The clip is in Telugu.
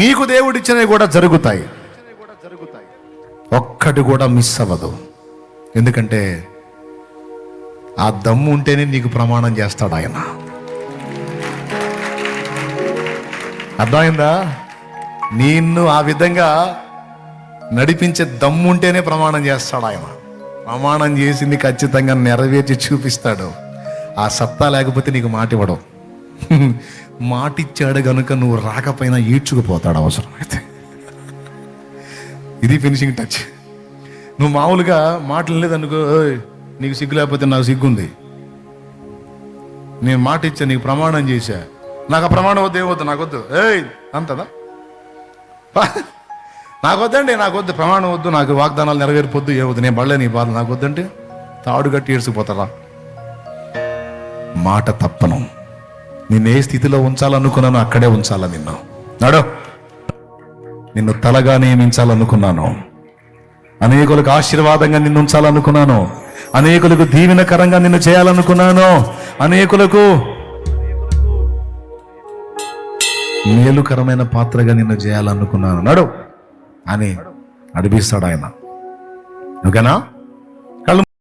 నీకు దేవుడిచ్చినవి కూడా జరుగుతాయి. ఒక్కటి కూడా మిస్ అవ్వదు. ఎందుకంటే ఆ దమ్ము ఉంటేనే నీకు ప్రమాణం చేస్తాడు ఆయన. అర్థమైందా? నిన్ను ఆ విధంగా నడిపించే దమ్ము ఉంటేనే ప్రమాణం చేస్తాడు ఆయన. ప్రమాణం చేసింది ఖచ్చితంగా నెరవేర్చి చూపిస్తాడు. ఆ సత్తా లేకపోతే నీకు మాట ఇవ్వడం మాటిచ్చాడు గనుక నువ్వు రాకపోయినా ఈడ్చుకుపోతాడు అవసరమైతే ఇది ఫినిషింగ్ టచ్ నువ్వు మామూలుగా మాటలు లేదనుకో "ఓయ్, నీకు సిగ్గు లేకపోతే నాకు సిగ్గుంది. నేను మాట ఇచ్చా నీకు ప్రమాణం చేశా. నాకు ఆ ప్రమాణం వద్దు ఏమొద్దు నాకు వద్దు. ఏయ్ అంతదా పా. నాకు వద్దండి నాకు వద్దు ప్రమాణం వద్దు నాకు వాగ్దానాలు నెరవేరిపోద్దు ఏమొద్దు నేను బళ్ళే నీ బాధ నాకు వద్దంటే తాడు కట్టి ఏడ్చుకుపోతారా? మాట తప్పను. నిన్ను ఏ స్థితిలో ఉంచాలనుకున్నానో అక్కడే ఉంచాలా నిన్ను. నడు. నిన్ను తలగా నియమించాలనుకున్నాను. అనేకులకు ఆశీర్వాదంగా నిన్ను ఉంచాలనుకున్నాను. అనేకులకు దీవెనకరంగా నిన్ను చేయాలనుకున్నాను. అనేకులకు మేలుకరమైన పాత్రగా నిన్ను చేయాలనుకున్నాను. నడు. అని నడిపిస్తాడు ఆయన. ఓకేనా?